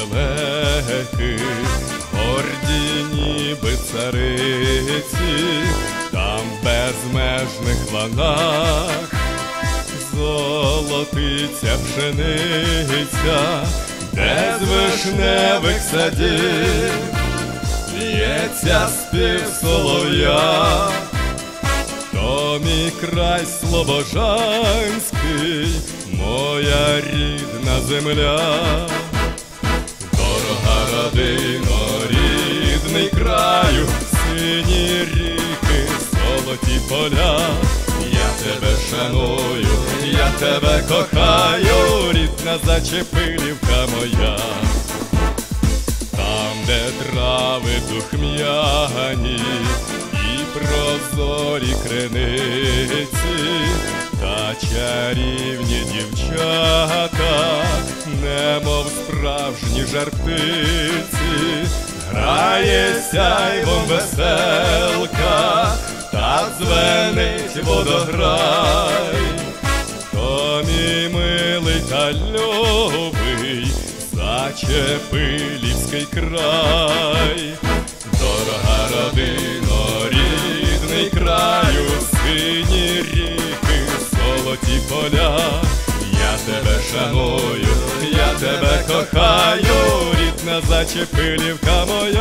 лелеки, горді ніби цариці, там безмежних ланах золотиться пшениця, де з вишневих садів лється спів солов'я, то мій край слобожанський, моя рідна земля, краю, сині ріки, золоті поля. Я тебе шаную, я тебе кохаю, рідна зачепилівка моя. Там, де трави духмяні і прозорі криниці, та чарівні дівчата, немов справжні жарптиці, грає сяйвом веселка, та дзвенить водограй. То мій милий та любий Зачепилівський край, дорога родино, рідний краю, сині ріки, золоті поля, я тебе шаную, Зачепилівка моя.